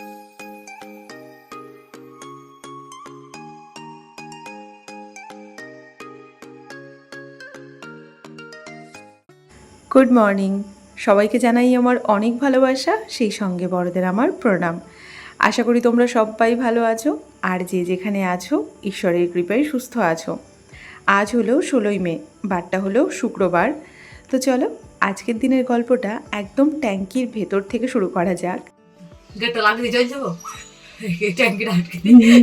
Good morning সবাইকে জানাই আমার অনেক ভালোবাসা, সেই সঙ্গে বড়দের আমার প্রণাম। আশা করি তোমরা সবাই ভালো আছো, আর যে যেখানে আছো, ঈশ্বরের কৃপায় সুস্থ আছো। আজ হলো ষোলোই মে, বারটা হলো শুক্রবার। তো চলো, আজকের দিনের গল্পটা একদম ট্যাঙ্কির ভেতর থেকে শুরু করা যাক। গেটটা লাগিয়ে জল যাব ট্যাঙ্কিটা আটকে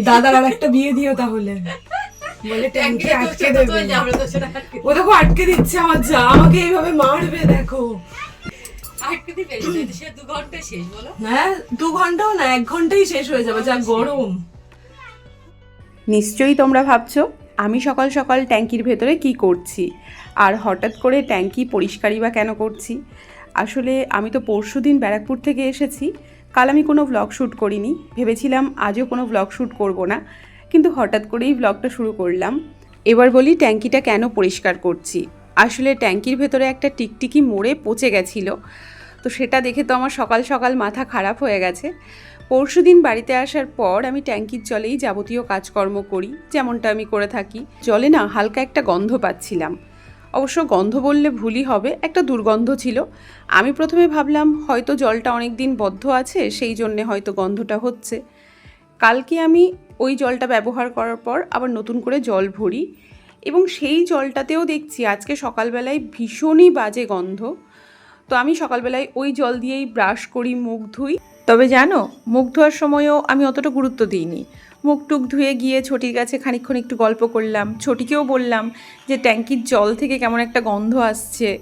দাদার আর একটা বিয়ে দিও তাহলে। বলে ট্যাঙ্কি আটকে দেবে। ও দেখো আটকে দিচ্ছে আমার যা আমাকে এইভাবে মারবে দেখো। আটকে দিবে সে দু ঘণ্টা শেষ বলো। হ্যাঁ দু ঘন্টাও না এক ঘন্টাই শেষ হয়ে যাবে যা গরম। নিশ্চয়ই তোমরা ভাবছ আমি সকাল সকাল ট্যাঙ্কির ভেতরে কি করছি? আর হঠাৎ করে ট্যাঙ্কি পরিষ্কারই বা কেন করছি? আসলে আমি তো পরশু দিন ব্যারাকপুর থেকে এসেছি কাল আমি কোনো ব্লগ শ্যুট করিনি। ভেবেছিলাম আজও কোনো ব্লগ শ্যুট করব না। কিন্তু হঠাৎ করেই ব্লগটা শুরু করলাম। এবার বলি ট্যাঙ্কিটা কেন পরিষ্কার করছি? আসলে ট্যাঙ্কির ভেতরে একটা টিকটিকি মরে পচে গেছিল। তো সেটা দেখে তো আমার সকাল সকাল মাথা খারাপ হয়ে গেছে। পরশু দিন বাড়িতে আসার পর আমি ট্যাঙ্কির জলেই যাবতীয় কাজকর্ম করি, যেমনটা আমি করে থাকি। জলে না হালকা একটা গন্ধ পাচ্ছিলাম। অবশ্য গন্ধ বললে ভুলই হবে, একটা দুর্গন্ধ ছিল। আমি প্রথমে ভাবলাম, হয়তো জলটা অনেক দিন বদ্ধ আছে, সেই জন্যে হয়তো গন্ধটা হচ্ছে। কালকে আমি ওই জলটা ব্যবহার করার পর আবার নতুন করে জল ভরি এবং সেই জলটাতেও দেখছি আজকে সকালবেলায় ভীষণই বাজে গন্ধ। তো আমি সকালবেলায় ওই জল দিয়েই ব্রাশ করি, মুখ ধুই। তবে জানো, মুখ ধোয়ার সময়ও আমি অতটা গুরুত্ব দিইনি। মুখ টুক ধুয়ে গিয়ে ছোটির কাছে খানিকক্ষণ একটু গল্প করলাম। ছোটিকেও বললাম যে ট্যাঙ্কির জল থেকে কেমন একটা গন্ধ আসছে।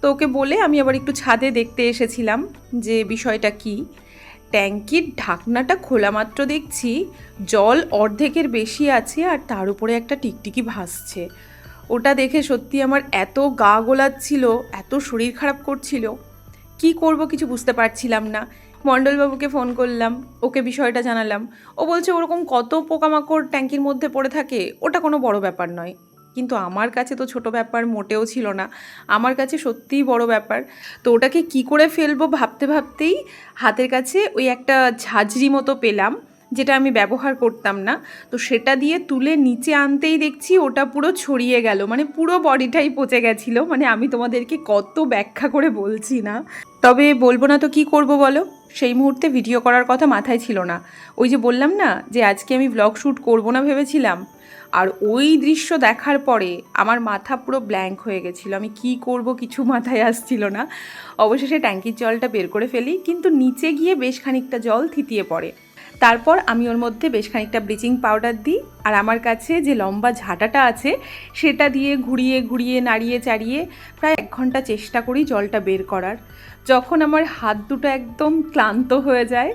তো ওকে বলে আমি আবার একটু ছাদে দেখতে এসেছিলাম যে বিষয়টা কি। ট্যাঙ্কির ঢাকনাটা খোলা মাত্র দেখছি, জল অর্ধেকের বেশি আছে আর তার উপরে একটা টিকটিকি ভাসছে। ওটা দেখে সত্যি আমার এত গা গোলাচ্ছিল, এত শরীর খারাপ করছিল। কি করব কিছু বুঝতে পারছিলাম না। মণ্ডলবাবুকে ফোন করলাম, ওকে বিষয়টা জানালাম। ও বলছে, ওরকম কত পোকামাকড় ট্যাঙ্কির মধ্যে পড়ে থাকে, ওটা কোনো বড় ব্যাপার নয়। কিন্তু আমার কাছে তো ছোট ব্যাপার, মোটেও ছিল না। আমার কাছে সত্যিই বড় ব্যাপার। তো ওটাকে কি করে ফেলব ভাবতে ভাবতেই হাতের কাছে ওই একটা ঝাঁঝরি মতো পেলাম, যেটা আমি ব্যবহার করতাম না। তো সেটা দিয়ে তুলে নিচে আনতেই দেখছি ওটা পুরো ছড়িয়ে গেল। মানে পুরো বডিটাই পচে গেছিল। মানে আমি তোমাদেরকে কত ব্যাখ্যা করে বলছি না। তবে বলব না তো কি করব বলো? সেই মুহূর্তে ভিডিও করার কথা মাথায় ছিল না। ওই যে বললাম না যে আজকে আমি ব্লগ শ্যুট করব না ভেবেছিলাম? আর ওই দৃশ্য দেখার পরে আমার মাথা পুরো ব্ল্যাঙ্ক হয়ে গেছিল। আমি কি করব কিছু মাথায় আসছিল না। অবশেষে ট্যাঙ্কির জলটা বের করে ফেলি, কিন্তু নিচে গিয়ে বেশ খানিকটা জল থিতিয়ে পড়ে। তারপর আমি ওর মধ্যে বেশ খানিকটা ব্লিচিং পাউডার দিই আর আমার কাছে যে লম্বা ঝাঁটাটা আছে, সেটা দিয়ে ঘুরিয়ে ঘুরিয়ে, নাড়িয়ে চাড়িয়ে প্রায় এক ঘণ্টা চেষ্টা করি জলটা বের করার। যখন আমার হাত দুটো একদম ক্লান্ত হয়ে যায়,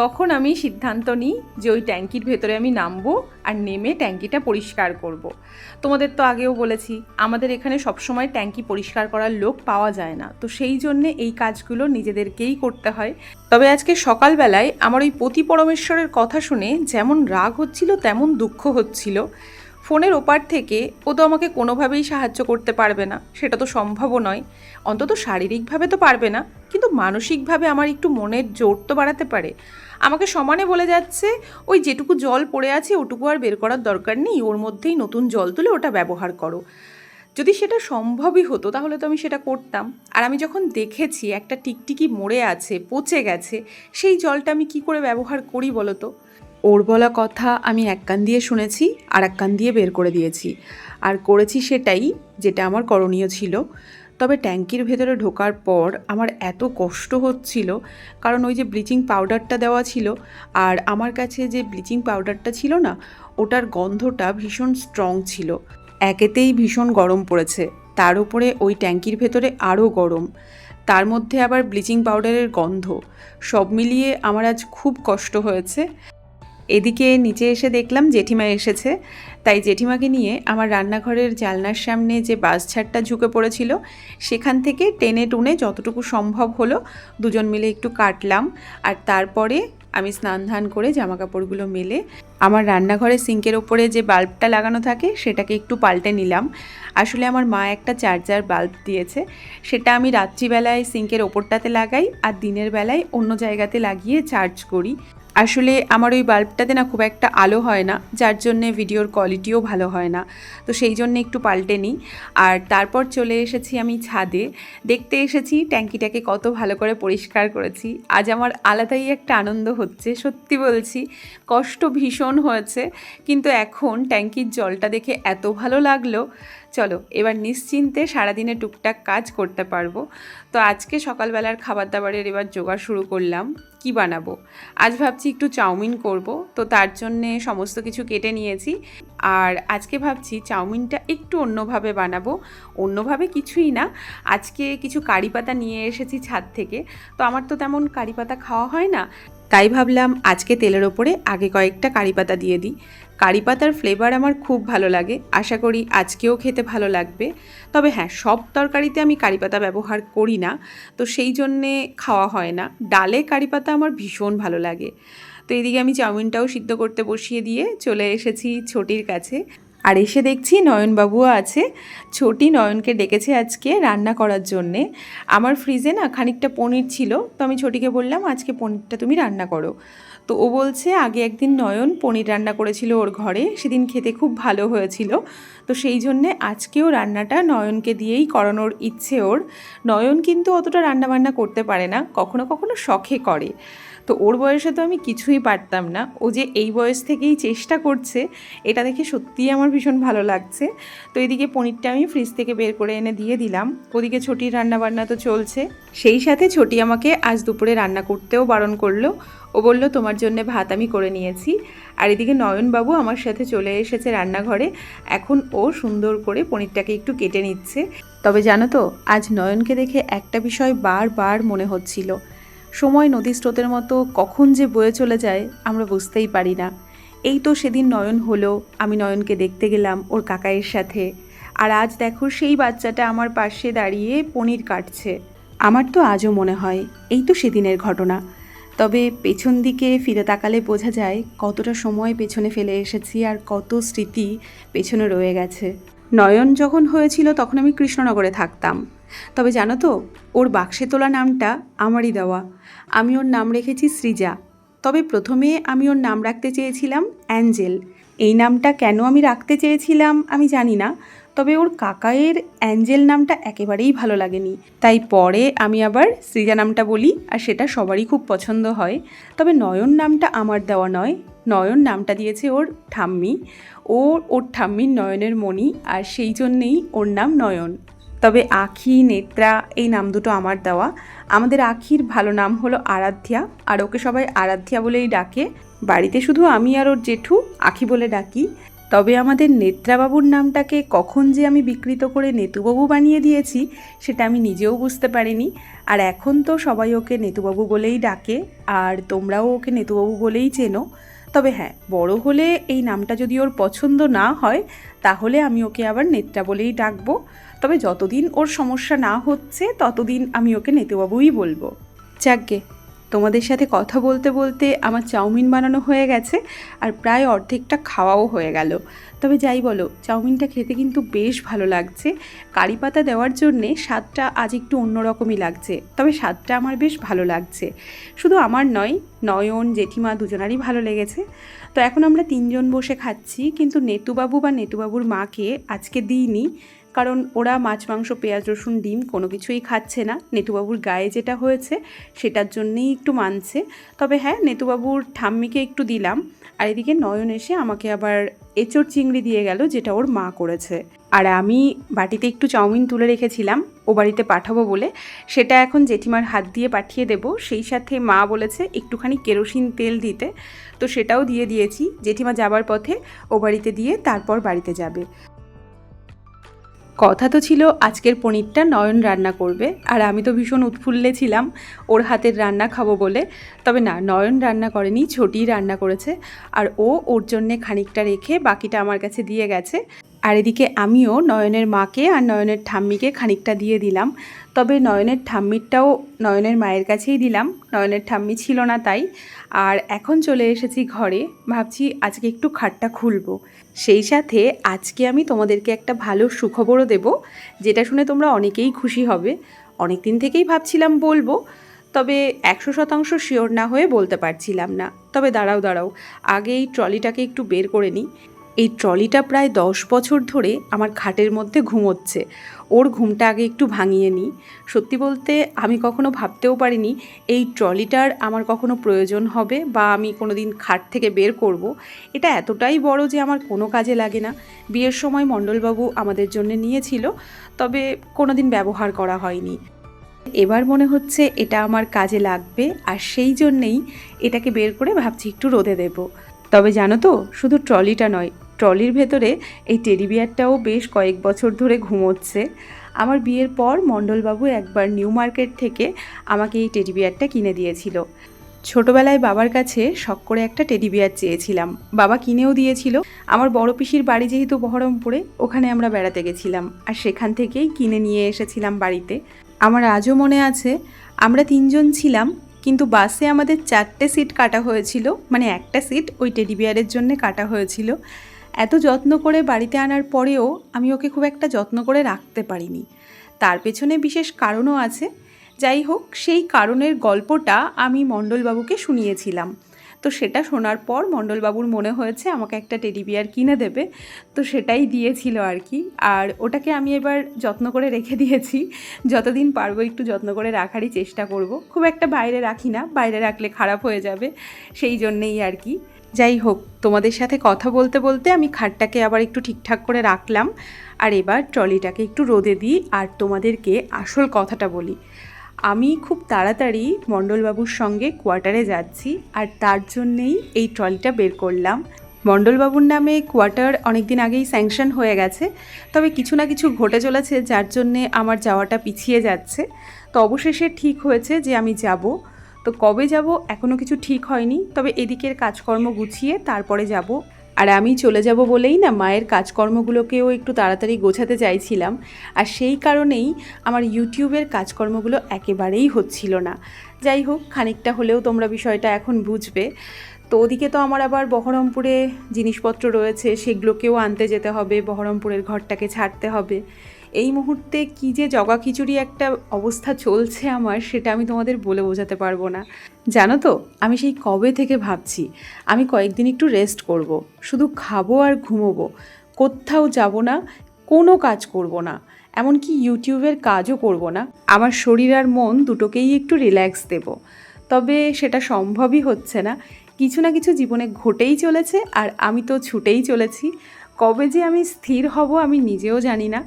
তখন আমি সিদ্ধান্ত নিই যে ওই ট্যাঙ্কির ভেতরে আমি নামবো আর নেমে ট্যাঙ্কিটা পরিষ্কার করব। তোমাদের তো আগেও বলেছি, আমাদের এখানে সবসময় ট্যাঙ্কি পরিষ্কার করার লোক পাওয়া যায় না। তো সেই জন্যে এই কাজগুলো নিজেদেরকেই করতে হয়। তবে আজকে সকালবেলায় আমার ওই পতি পরমেশ্বরের কথা শুনে যেমন রাগ হচ্ছিল, তেমন দুঃখ হচ্ছিল। ফোনের ওপার থেকে ও তো আমাকে কোনোভাবেই সাহায্য করতে পারবে না, সেটা তো সম্ভবও নয়। অন্তত শারীরিকভাবে তো পারবে না, কিন্তু মানসিকভাবে আমার একটু মনের জোর তো বাড়াতে পারে। আমাকে সমানে বলে যাচ্ছে, ওই যেটুকু জল পড়ে আছে, ওটুকু আর বের করার দরকার নেই, ওর মধ্যেই নতুন জল তুলে ওটা ব্যবহার করো। যদি সেটা সম্ভবই হতো, তাহলে তো আমি সেটা করতাম। আর আমি যখন দেখেছি একটা টিকটিকি মরে আছে, পচে গেছে, সেই জলটা আমি কি করে ব্যবহার করি বলো তো? ওর বলা কথা আমি এক কান দিয়ে শুনেছি আর এক কান দিয়ে বের করে দিয়েছি। আর করেছি সেটাই যেটা আমার করণীয় ছিল। তবে ট্যাঙ্কির ভেতরে ঢোকার পর আমার এত কষ্ট হচ্ছিল, কারণ ওই যে ব্লিচিং পাউডারটা দেওয়া ছিল আর আমার কাছে যে ব্লিচিং পাউডারটা ছিল না, ওটার গন্ধটা ভীষণ স্ট্রং ছিল। একেতেই ভীষণ গরম পড়েছে। তার উপরে ওই ট্যাঙ্কির ভেতরে আরও গরম। তার মধ্যে আবার ব্লিচিং পাউডারের গন্ধ। সব মিলিয়ে আমার আজ খুব কষ্ট হয়েছে। এদিকে নিচে এসে দেখলাম জেঠিমা এসেছে। তাই জেঠিমাকে নিয়ে আমার রান্নাঘরের জালনার সামনে যে বাস ছাড়টা ঝুঁকে পড়েছিল, সেখান থেকে টেনে টুনে যতটুকু সম্ভব হলো দুজন মিলে একটু কাটলাম। আর তারপরে আমি স্নান ধান করে জামা কাপড়গুলো মেলে আমার রান্নাঘরের সিঙ্কের ওপরে যে বাল্বটা লাগানো থাকে, সেটাকে একটু পাল্টে নিলাম। আসলে আমার মা একটা চার্জার বাল্ব দিয়েছে, সেটা আমি রাত্রিবেলায় সিঙ্কের ওপরটাতে লাগাই আর দিনের বেলায় অন্য জায়গাতে লাগিয়ে চার্জ করি। আসলে আমার ওই বাল্বটাতে না খুব একটা আলো হয় না, যার জন্যে ভিডিওর কোয়ালিটিও ভালো হয় না। তো সেই জন্য একটু পাল্টে নিই। আর তারপর চলে এসেছি আমি ছাদে। দেখতে এসেছি, ট্যাঙ্কিটাকে কত ভালো করে পরিষ্কার করেছি। আজ আমার আলাদাই একটা আনন্দ হচ্ছে, সত্যি বলছি। কষ্ট ভীষণ হয়েছে, কিন্তু এখন ট্যাঙ্কির জলটা দেখে এত ভালো লাগল চলো, এবার নিশ্চিন্তে সারাদিনে টুকটাক কাজ করতে পারব। তো আজকে সকালবেলার খাবার দাবারের এবার জোগাড় শুরু করলাম। কি বানাবো? আজ ভাবছি একটু চাউমিন করব। তো তার জন্যে সমস্ত কিছু কেটে নিয়েছি। আর আজকে ভাবছি চাউমিনটা একটু অন্যভাবে বানাবো। অন্যভাবে কিছুই না। আজকে কিছু কারি পাতা নিয়ে এসেছি ছাদ থেকে। তো আমার তো তেমন কারি পাতা খাওয়া হয় না। তাই ভাবলাম আজকে তেলের ওপরে আগে কয়েকটা কারি পাতা দিয়ে দিই। কারি পাতার ফ্লেভার আমার খুব ভালো লাগে। আশা করি আজকেও খেতে ভালো লাগবে। তবে হ্যাঁ সব তরকারিতে আমি কারি পাতা ব্যবহার করি না। তো সেই জন্যে খাওয়া হয় না। ডালে কারি পাতা আমার ভীষণ ভালো লাগে। তো এদিকে আমি চাউমিনটাও সিদ্ধ করতে বসিয়ে দিয়ে চলে এসেছি ছোটির কাছে। আর এসে দেখছি নয়নবাবুও আছে। ছোটি নয়নকে ডেকেছে আজকে রান্না করার জন্যে। আমার ফ্রিজে না খানিকটা পনির ছিল, তো আমি ছোটিকে বললাম, আজকে পনিরটা তুমি রান্না করো। তো ও বলছে, আগে একদিন নয়ন পনির রান্না করেছিল ওর ঘরে, সেদিন খেতে খুব ভালো হয়েছিল। তো সেই জন্যে আজকেও রান্নাটা নয়নকে দিয়েই করানোর ইচ্ছে ওর। নয়ন কিন্তু অতটা রান্নাবান্না করতে পারে না, কখনো কখনো শখে করে। তো ওর বয়সে তো আমি কিছুই পারতাম না। ও যে এই বয়স থেকেই চেষ্টা করছে, এটা দেখে সত্যিই আমার ভীষণ ভালো লাগছে। তো এদিকে পনিরটা আমি ফ্রিজ থেকে বের করে এনে দিয়ে দিলাম। ওদিকে ছোটির রান্নাবান্না তো চলছে। সেই সাথে ছোটি আমাকে আজ দুপুরে রান্না করতেও বারণ করল। ও বলল, তোমার জন্য ভাত আমি করে নিয়েছি। আর এদিকে নয়নবাবু আমার সাথে চলে এসেছে রান্নাঘরে। এখন ও সুন্দর করে পনিরটাকে একটু কেটে নিচ্ছে। তবে জানো তো, আজ নয়নকে দেখে একটা বিষয় বারবার মনে হচ্ছিল। সময় নদী স্রোতের মতো কখন যে বয়ে চলে যায়, আমরা বুঝতেই পারি না। এই তো সেদিন নয়ন হলো, আমি নয়নকে দেখতে গেলাম ওর কাকাইয়ের সাথে। আর আজ দেখো সেই বাচ্চাটা আমার পাশে দাঁড়িয়ে পনির কাটছে। আমার তো আজও মনে হয়, এই তো সেদিনের ঘটনা। তবে পেছন দিকে ফিরে তাকালে বোঝা যায়, কতটা সময় পেছনে ফেলে এসেছি আর কত স্মৃতি পেছনে রয়ে গেছে। নয়ন যখন হয়েছিল তখন আমি কৃষ্ণনগরে থাকতাম। তবে জানো তো, ওর বাক্সে তোলা নামটা আমারই দেওয়া। আমি ওর নাম রেখেছি সৃজা। তবে প্রথমে আমি ওর নাম রাখতে চেয়েছিলাম অ্যাঞ্জেল। এই নামটা কেন আমি রাখতে চেয়েছিলাম আমি জানি না, তবে ওর কাকায়ের অ্যাঞ্জেল নামটা একেবারেই ভালো লাগেনি। তাই পরে আমি আবার সৃজা নামটা বলি, আর সেটা সবারই খুব পছন্দ হয়। তবে নয়ন নামটা আমার দেওয়া নয়। নয়ন নামটা দিয়েছে ওর ঠাম্মি। ওর ওর ঠাম্মির নয়নের মণি, আর সেই জন্যেই ওর নাম নয়ন। তবে আখি, নেত্রা, এই নাম দুটো আমার দেওয়া। আমাদের আখির ভালো নাম হলো আরাধ্যা, আর ওকে সবাই আরাধ্যা বলেই ডাকে। বাড়িতে শুধু আমি আর ওর জেঠু, আখি বলে ডাকি। তবে আমাদের নেত্রাবাবুর নামটাকে কখন যে আমি বিকৃত করে নেতুবাবু বানিয়ে দিয়েছি, সেটা আমি নিজেও বুঝতে পারিনি। আর এখন তো সবাই ওকে নেতুবাবু বলেই ডাকে, আর তোমরাও ওকে নেতুবাবু বলেই চেনো। তবে হ্যাঁ বড় হলে এই নামটা যদি ওর পছন্দ না হয়, তাহলে আমি ওকে আবার নেত্রা বলেই ডাকবো। তবে যতদিন ওর সমস্যা না হচ্ছে, ততদিন আমি ওকে নেতুবাবুই বলব। যাকগে, তোমাদের সাথে কথা বলতে বলতে আমার চাউমিন বানানো হয়ে গেছে আর প্রায় অর্ধেকটা খাওয়াও হয়ে গেল। তবে যাই বলো, চাউমিনটা খেতে কিন্তু বেশ ভালো লাগছে। কারি পাতা দেওয়ার জন্যে স্বাদটা আজ একটু অন্যরকমই লাগছে, তবে স্বাদটা আমার বেশ ভালো লাগছে। শুধু আমার নয়, নয়ন, জেঠিমা দুজনারই ভালো লেগেছে। তো এখন আমরা তিনজন বসে খাচ্ছি, কিন্তু নেতুবাবু বা নেতুবাবুর মাকে আজকে দিইনি। কারণ ওরা মাছ, মাংস, পেঁয়াজ, রসুন, ডিম কোনো কিছুই খাচ্ছে না। নেতুবাবুর গায়ে যেটা হয়েছে সেটার জন্যেই একটু মানছে। তবে হ্যাঁ নেতুবাবুর ঠাম্মিকে একটু দিলাম। আর এদিকে নয়ন এসে আমাকে আবার এঁচড় চিংড়ি দিয়ে গেল, যেটা ওর মা করেছে। আর আমি বাটিতে একটু চাউমিন তুলে রেখেছিলাম, ও বাড়িতে পাঠাবো বলে। সেটা এখন জেঠিমার হাত দিয়ে পাঠিয়ে দেব। সেই সাথে মা বলেছে একটুখানি কেরোসিন তেল দিতে। তো সেটাও দিয়ে দিয়েছি। জেঠিমা যাবার পথে ও বাড়িতে দিয়ে তারপর বাড়িতে যাবে। কথা তো ছিল, আজকের পনিরটা নয়ন রান্না করবে। আর আমি তো ভীষণ উৎফুল্লে ছিলাম ওর হাতের রান্না খাব বলে। তবে না, নয়ন রান্না করেনি, ছোটি রান্না করেছে। আর ও ওর জন্যে খানিকটা রেখে বাকিটা আমার কাছে দিয়ে গেছে। আর এদিকে আমিও নয়নের মাকে আর নয়নের ঠাম্মিকে খানিকটা দিয়ে দিলাম। তবে নয়নের ঠাম্মিরটাও নয়নের মায়ের কাছেই দিলাম। নয়নের ঠাম্মি ছিল না তাই। আর এখন চলে এসেছি ঘরে। ভাবছি আজকে একটু খাটটা খুলবো। সেই সাথে আজকে আমি তোমাদেরকে একটা ভালো সুখবরও দেব, যেটা শুনে তোমরা অনেকেই খুশি হবে। অনেক দিন থেকেই ভাবছিলাম বলব, তবে একশো শতাংশ শিওর না হয়ে বলতে পারছিলাম না। তবে দাঁড়াও দাঁড়াও, আগে এই ট্রলিটাকে একটু বের করে নিই। এই ট্রলিটা প্রায় দশ বছর ধরে আমার খাটের মধ্যে ঘুমোচ্ছে। ওর ঘুমটা আগে একটু ভাঙিয়ে নিই। সত্যি বলতে আমি কখনো ভাবতেও পারিনি এই ট্রলিটার আমার কখনো প্রয়োজন হবে বা আমি কোনো দিন খাট থেকে বের করব। এটা এতটাই বড় যে আমার কোনো কাজে লাগে না। বিয়ের সময় মণ্ডলবাবু আমাদের জন্য নিয়েছিল, তবে কোনো দিন ব্যবহার করা হয়নি। এবার মনে হচ্ছে এটা আমার কাজে লাগবে আর সেই জন্যেই এটাকে বের করে ভাবছি একটু রোদে দেব। তবে জানো তো, শুধু ট্রলিটা নয় ট্রলির ভেতরে এই টেডি বিয়ারটাও বেশ কয়েক বছর ধরে ঘুমোচ্ছে। আমার বিয়ের পর মণ্ডলবাবু একবার নিউ মার্কেট থেকে আমাকে এই টেডি বিয়ারটা কিনে দিয়েছিল। ছোটবেলায় বাবার কাছে শখ করে একটা টেডি বিয়ার চেয়েছিলাম। বাবা কিনেও দিয়েছিল। আমার বড় পিসির বাড়ি যেহেতু বহরমপুরে, ওখানে আমরা বেড়াতে গেছিলাম আর সেখান থেকেই কিনে নিয়ে এসেছিলাম বাড়িতে। আমার আজও মনে আছে, আমরা তিনজন ছিলাম, কিন্তু বাসে আমাদের চারটে সিট কাটা হয়েছিল মানে একটা সিট ওই টেডি বিয়ারের জন্য কাটা হয়েছিল। এত যত্ন করে বাড়িতে আনার পরেও আমি ওকে খুব একটা যত্ন করে রাখতে পারিনি। তার পেছনে বিশেষ কারণও আছে। যাই হোক, সেই কারণের গল্পটা আমি মণ্ডলবাবুকে শুনিয়েছিলাম। তো সেটা শোনার পর মণ্ডলবাবুর মনে হয়েছে, আমাকে একটা টেডি বিয়ার কিনে দেবে। তো সেটাই দিয়েছিল আর কি। আর ওটাকে আমি এবার যত্ন করে রেখে দিয়েছি। যতদিন পারব একটু যত্ন করে রাখারই চেষ্টা করব। খুব একটা বাইরে রাখি না। বাইরে রাখলে খারাপ হয়ে যাবে। সেই জন্যেই আর কি। যাই হোক, তোমাদের সাথে কথা বলতে বলতে আমি খাটটাকে আবার একটু ঠিকঠাক করে রাখলাম। আর এবার ট্রলিটাকে একটু রোদে দিই আর তোমাদেরকে আসল কথাটা বলি। আমি খুব তাড়াতাড়ি মণ্ডলবাবুর সঙ্গে কোয়ার্টারে যাচ্ছি আর তার জন্যেই এই ট্রলিটা বের করলাম। মণ্ডলবাবুর নামে কোয়ার্টার অনেক দিন আগেই স্যাংশন হয়ে গেছে, তবে কিছু না কিছু ঘটে চলেছে যার জন্যে আমার যাওয়াটা পিছিয়ে যাচ্ছে। তো অবশেষে ঠিক হয়েছে যে আমি যাব। তো কবে যাব এখনও কিছু ঠিক হয়নি, তবে এদিকের কাজকর্ম গুছিয়ে তারপরে যাব। আর আমি চলে যাব বলেই না মায়ের কাজকর্মগুলোকেও একটু তাড়াতাড়ি গোছাতে চাইছিলাম। আর সেই কারণেই আমার ইউটিউবের কাজকর্মগুলো একেবারেই হচ্ছিল না। যাই হোক, খানিকটা হলেও তোমরা বিষয়টা এখন বুঝবে। তো ওদিকে তো আমার আবার বহরমপুরে জিনিসপত্র রয়েছে, সেগুলোকেও আনতে যেতে হবে, বহরমপুরের ঘরটাকে ছাড়তে হবে। এই মুহূর্তে কি যে জগা খিচুড়ি একটা অবস্থা চলছে আমার, সেটা আমি তোমাদের বলে বোঝাতে পারব না। জানো তো, আমি সেই কবে থেকে ভাবছি, আমি কয়েকদিন একটু রেস্ট করব। শুধু খাব আর ঘুমোবো, কোথাও যাব না, কোনো কাজ করব না, এমনকি ইউটিউবের কাজও করব না। আমার শরীর আর মন দুটোকেই একটু রিল্যাক্স দেব। তবে সেটা সম্ভবই হচ্ছে না, কিছু না কিছু জীবনে ঘটেই চলেছে আর আমি তো ছুটেই চলেছি। কবে যে আমি স্থির হব আমি নিজেও জানি না।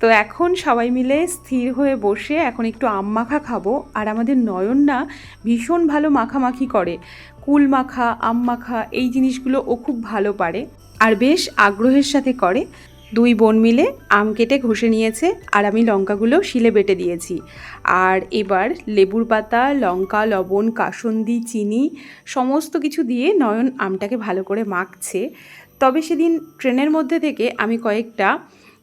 তো এখন সবাই মিলে স্থির হয়ে বসে এখন একটু আম মাখা খাব। আর আমাদের নয়ন না ভীষণ ভালো মাখামাখি করে। কুল মাখা, আম মাখা, এই জিনিসগুলো ও খুব ভালো পারে। আর বেশ আগ্রহের সাথে করে। দুই বোন মিলে আম কেটে ঘষে নিয়েছে আর আমি লঙ্কাগুলো শিলে বেটে দিয়েছি। আর এবার লেবুর পাতা, লঙ্কা, লবণ, কাসন্দি, চিনি সমস্ত কিছু দিয়ে নয়ন আমটাকে ভালো করে মাখছে। তবে সেদিন ট্রেনের মধ্যে থেকে আমি কয়েকটা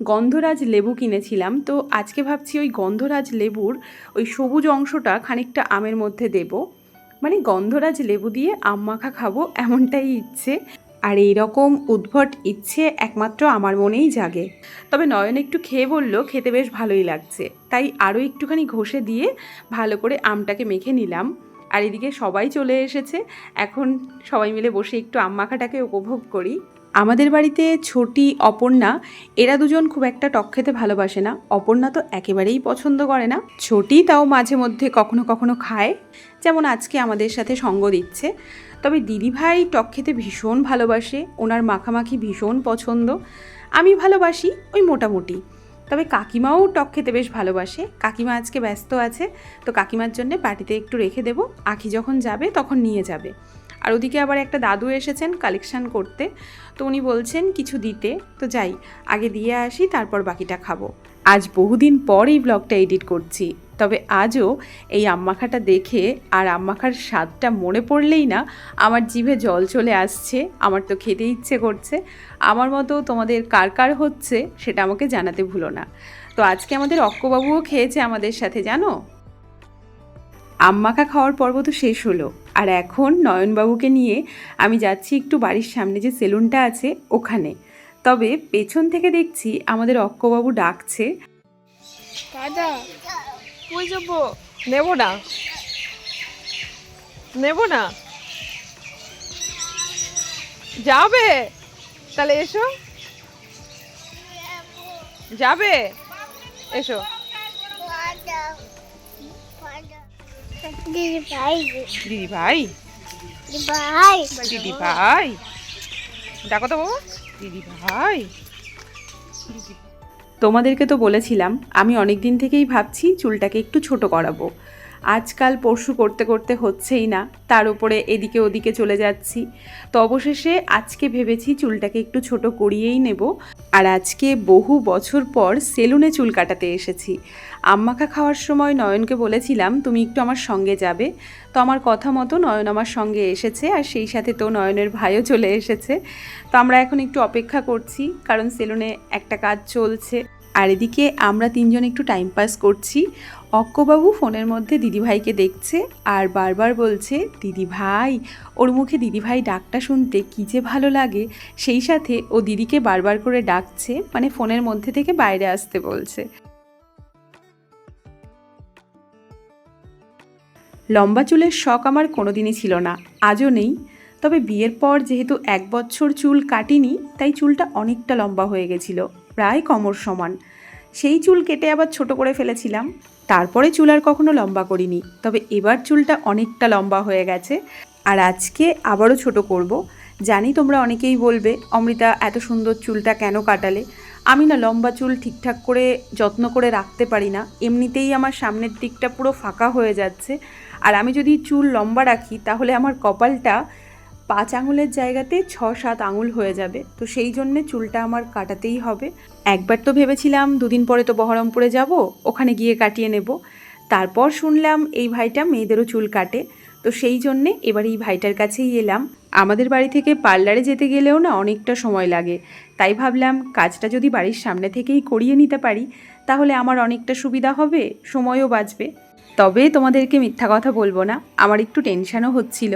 গন্ধরাজ লেবু কিনেছিলাম, তো আজকে ভাবছি ওই গন্ধরাজ লেবুর ওই সবুজ অংশটা খানিকটা আমের মধ্যে দেব। মানে গন্ধরাজ লেবু দিয়ে আম মাখা খাব এমনটাই ইচ্ছে। আর এই রকম উদ্ভট ইচ্ছে একমাত্র আমার মনেই জাগে। তবে নয়ন একটু খেয়ে বলল, খেতে বেশ ভালোই লাগছে। তাই আরও একটুখানি ঘষে দিয়ে ভালো করে আমটাকে মেখে নিলাম। আর এদিকে সবাই চলে এসেছে। এখন সবাই মিলে বসে একটু আম মাখাটাকে উপভোগ করি। আমাদের বাড়িতে ছোটি অপর্ণা, এরা দুজন খুব একটা টক খেতে ভালোবাসে না। অপর্ণা তো একেবারেই পছন্দ করে না। ছোটি তাও মাঝে মধ্যে কখনো কখনো খায়, যেমন আজকে আমাদের সাথে সঙ্গ দিচ্ছে। তবে দিদিভাই টক খেতে ভীষণ ভালোবাসে, ওনার মাখামাখি ভীষণ পছন্দ। আমি ভালোবাসি ওই মোটামুটি। তবে কাকিমাও টক খেতে বেশ ভালোবাসে। কাকিমা আজকে ব্যস্ত আছে, তো কাকিমার জন্য বাটিতে একটু রেখে দেবো। আখি যখন যাবে তখন নিয়ে যাবে। আর ওদিকে আবার একটা দাদু এসেছেন কালেকশন করতে। তো উনি বলছেন কিছু দিতে। তো যাই, আগে দিয়ে আসি, তারপর বাকিটা খাব। আজ বহুদিন পর এই ব্লগটা এডিট করছি। তবে আজও এই আম্মাখাটা দেখে আর আম্মাখার স্বাদটা মনে পড়লেই না আমার জিভে জল চলে আসছে। আমার তো খেতে ইচ্ছে করছে। আমার মতো তোমাদের কার কার হচ্ছে সেটা আমাকে জানাতে ভুলো না। তো আজকে আমাদের অক্কবাবুও খেয়েছে আমাদের সাথে, জানো? আম্মাখা খাওয়ার পর্ব তো শেষ হলো। আর এখন নয়নবাবুকে নিয়ে আমি যাচ্ছি একটু বাড়ির সামনে যে সেলুনটা আছে ওখানে। তবে পেছন থেকে দেখছি আমাদের অক্কবাবু ডাকছে। দাদা, কই যাব? নেব না। নেব না। যাবে? তাহলে এসো। যাবে? এসো। দিদি ভাই দিদি ভাই দিদি ভাই দিদি ভাই ডাকো তো বাবা। দিদি ভাই তোমাদেরকে তো বলেছিলাম আমি অনেক দিন থেকেই ভাবছি চুলটাকে একটু ছোট করাবো। আজকাল পরশু করতে করতে হচ্ছেই না তার উপরে এদিকে ওদিকে চলে যাচ্ছি। তো অবশেষে আজকে ভেবেছি চুলটাকে একটু ছোট করিয়েই নেব। আর আজকে বহু বছর পর সেলুনে চুল কাটাতে এসেছি। আম্মাখা খাওয়ার সময় নয়নকে বলেছিলাম, তুমি একটু আমার সঙ্গে যাবে। তো আমার কথা মতো নয়ন আমার সঙ্গে এসেছে আর সেই সাথে তো নয়নের ভাইও চলে এসেছে। তো আমরা এখন একটু অপেক্ষা করছি, কারণ সেলুনে একটা কাজ চলছে। আর এদিকে আমরা তিনজন একটু টাইম পাস করছি। অক্কবাবু ফোনের মধ্যে দিদিভাইকে দেখছে আর বারবার বলছে দিদি ভাই ওর মুখে দিদিভাই ডাকটা শুনতে কী যে ভালো লাগে। সেই সাথে ও দিদিকে বারবার করে ডাকছে মানে ফোনের মধ্যে থেকে বাইরে আসতে বলছে। লম্বা চুলের শখ আমার কোনোদিনই ছিল না, আজও নেই। তবে বিয়ের পর যেহেতু এক বছর চুল কাটিনি, তাই চুলটা অনেকটা লম্বা হয়ে গেছিল, প্রায় কমর সমান। সেই চুল কেটে আবার ছোট করে ফেলেছিলাম। তারপরে চুল আর কখনো লম্বা করিনি, তবে এবার চুলটা অনেকটা লম্বা হয়ে গেছে। আর আজকে আবারও ছোট করব। জানি তোমরা অনেকেই বলবে, অমৃতা, এত সুন্দর চুলটা কেন কাটালে? আমি না লম্বা চুল ঠিকঠাক করে যত্ন করে রাখতে পারি না। এমনিতেই আমার সামনের দিকটা পুরো ফাঁকা হয়ে যাচ্ছে। আর আমি যদি চুল লম্বা রাখি, তাহলে আমার কপালটা পাঁচ আঙুলের জায়গাতে ছ, সাত আঙুল হয়ে যাবে। তো সেই জন্যে চুলটা আমার কাটাতেই হবে। একবার তো ভেবেছিলাম দুদিন পরে তো বহরমপুরে যাব, ওখানে গিয়ে কাটিয়ে নেব। তারপর শুনলাম এই ভাইটা মেয়েদেরও চুল কাটে। তো সেই জন্যে এবার এই ভাইটার কাছেই এলাম। আমাদের বাড়ি থেকে পার্লারে যেতে গেলেও না অনেকটা সময় লাগে। তাই ভাবলাম, কাজটা যদি বাড়ির সামনে থেকেই করিয়ে নিতে পারি, তাহলে আমার অনেকটা সুবিধা হবে, সময়ও বাঁচবে। তবে তোমাদেরকে মিথ্যা কথা বলব না। আমার একটু টেনশনও হচ্ছিল।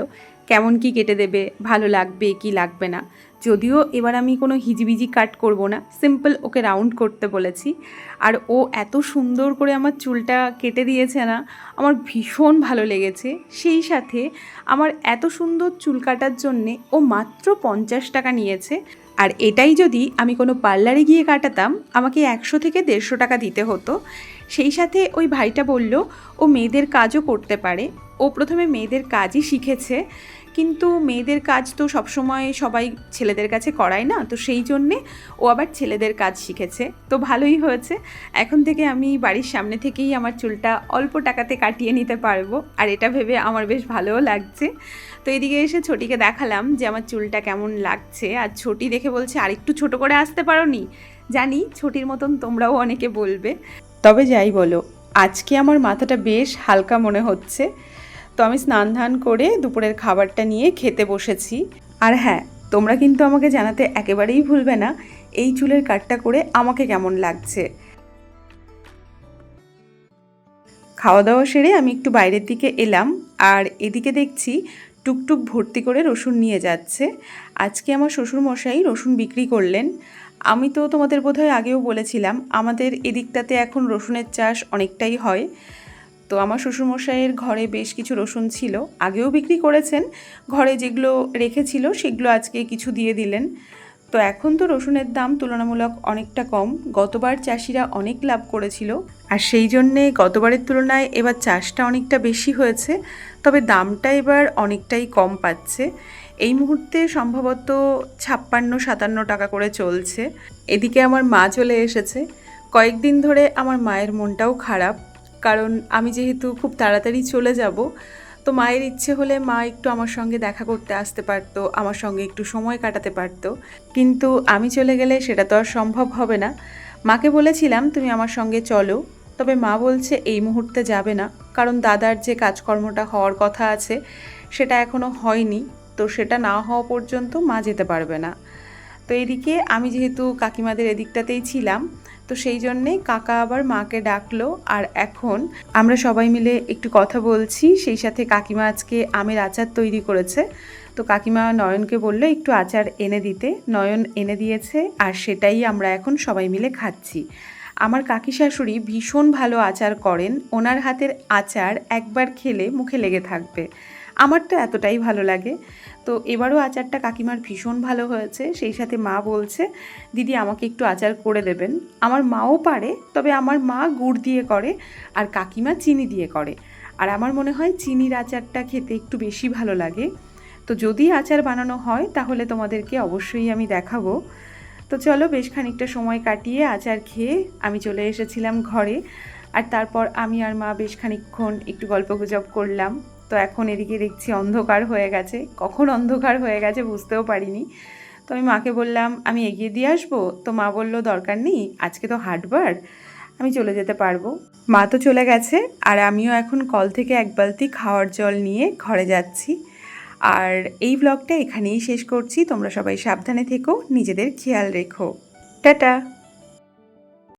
কেমন কি কেটে দেবে, ভালো লাগবে, কি লাগবে না। যদিও এবার আমি কোনো হিজিবিজি কাট করব না সিম্পল ওকে রাউন্ড করতে বলেছি। আর ও এত সুন্দর করে আমার চুলটা কেটে দিয়েছে না, আমার ভীষণ ভালো লেগেছে। সেই সাথে আমার এত সুন্দর চুল কাটার জন্যে ও মাত্র পঞ্চাশ টাকা নিয়েছে। আর এটাই যদি আমি কোনো পার্লারে গিয়ে কাটাতাম, আমাকে একশো থেকে দেড়শো টাকা দিতে হতো। সেই সাথে ওই ভাইটা বলল, ও মেয়েদের কাজও করতে পারে। ও প্রথমে মেয়েদের কাজই শিখেছে। কিন্তু মেয়েদের কাজ তো সবসময় সবাই ছেলেদের কাছে করায় না, তো সেই জন্যে ও আবার ছেলেদের কাজ শিখেছে। তো ভালোই হয়েছে। এখন থেকে আমি বাড়ির সামনে থেকেই আমার চুলটা অল্প টাকাতে কাটিয়ে নিতে পারব, আর এটা ভেবে আমার বেশ ভালোও লাগছে। তো এদিকে এসে ছোটিকে দেখালাম যে আমার চুলটা কেমন লাগছে, আর ছোটি দেখে বলছে আর একটু ছোট করে আসতে পারো নি জানি ছোটির মতন তোমরাও অনেকে বলবে। তবে যাই বলো, আজকে আমার মাথাটা বেশ হালকা মনে হচ্ছে। তো আমি স্নান ধান করে দুপুরের খাবারটা নিয়ে খেতে বসেছি। আর হ্যাঁ তোমরা কিন্তু আমাকে জানাতে একেবারেই ভুলবে না, এই চুলের কাটটা করে আমাকে কেমন লাগছে। খাওয়া দাওয়া সেরে আমি একটু বাইরের দিকে এলাম, আর এদিকে দেখছি টুকটুক ভর্তি করে রসুন নিয়ে যাচ্ছে। আজকে আমার শ্বশুর মশাই রসুন বিক্রি করলেন। আমি তো তোমাদের বোধহয় আগেও বলেছিলাম, আমাদের এদিকটাতে এখন রসুনের চাষ অনেকটাই হয়। তো আমার শ্বশুরমশাইয়ের ঘরে বেশ কিছু রসুন ছিল, আগেও বিক্রি করেছেন। ঘরে যেগুলো রেখেছিল সেগুলো আজকে কিছু দিয়ে দিলেন। তো এখন তো রসুনের দাম তুলনামূলক অনেকটা কম। গতবার চাষিরা অনেক লাভ করেছিল। আর সেই জন্যে গতবারের তুলনায় এবার চাষটা অনেকটা বেশি হয়েছে। তবে দামটা এবার অনেকটাই কম পাচ্ছে। এই মুহূর্তে সম্ভবত ছাপ্পান্ন, সাতান্ন টাকা করে চলছে। এদিকে আমার মা চলে এসেছে। কয়েকদিন ধরে আমার মায়ের মনটাও খারাপ। কারণ আমি যেহেতু খুব তাড়াতাড়ি চলে যাব, তো মায়ের ইচ্ছে হলে মা একটু আমার সঙ্গে দেখা করতে আসতে পারতো, আমার সঙ্গে একটু সময় কাটাতে পারতো। কিন্তু আমি চলে গেলে সেটা তো আর সম্ভব হবে না। মাকে বলেছিলাম, তুমি আমার সঙ্গে চলো। তবে মা বলছে, এই মুহূর্তে যাবে না। কারণ দাদার যে কাজকর্মটা হওয়ার কথা আছে, সেটা এখনও হয়নি। তো সেটা না হওয়া পর্যন্ত মা যেতে পারবে না। তো এদিকে আমি যেহেতু কাকিমাদের এদিকটাতেই ছিলাম, তো সেই জন্যে কাকা আবার মাকে ডাকলো। আর এখন আমরা সবাই মিলে একটু কথা বলছি, সেই সাথে কাকিমা আজকে আমের আচার তৈরি করেছে। তো কাকিমা নয়নকে বলল একটু আচার এনে দিতে। নয়ন এনে দিয়েছে আর সেটাই আমরা এখন সবাই মিলে খাচ্ছি। আমার কাকি শাশুড়ি ভীষণ ভালো আচার করেন। ওনার হাতের আচার একবার খেলে মুখে লেগে থাকবে। আমার তো এতটাই ভালো লাগে। তো এবারও আচারটা কাকিমার ভীষণ ভালো হয়েছে, সেই সাথে মা বলছে, দিদি আমাকে একটু আচার করে দেবেন। আমার মাও পারে, তবে আমার মা গুড় দিয়ে করে আর কাকিমা চিনি দিয়ে করে। আর আমার মনে হয় চিনির আচারটা খেতে একটু বেশি ভালো লাগে। তো যদি আচার বানানো হয়, তাহলে তোমাদেরকে অবশ্যই আমি দেখাবো। তো চলো বেশ খানিকটা সময় কাটিয়ে আচার খেয়ে আমি চলে এসেছিলাম ঘরে। আর তারপর আমি আর মা বেশ খানিকক্ষণ একটু গল্পগুজব করলাম। তো এখন এদিকে দেখছি অন্ধকার হয়ে গেছে। কখন অন্ধকার হয়ে গেছে বুঝতেও পারিনি। তো আমি মাকে বললাম, আমি এগিয়ে দিয়ে আসব? তো মা বলল, দরকার নেই, আজকে তো হাটবার, আমি চলে যেতে পারব। মা তো চলে গেছে, আর আমিও এখন কল থেকে এক বালতি খাওয়ার জল নিয়ে ঘরে যাচ্ছি। আর এই ব্লগটা এখানেই শেষ করছি। তোমরা সবাই সাবধানে থেকো, নিজেদের খেয়াল রেখো। টাটা!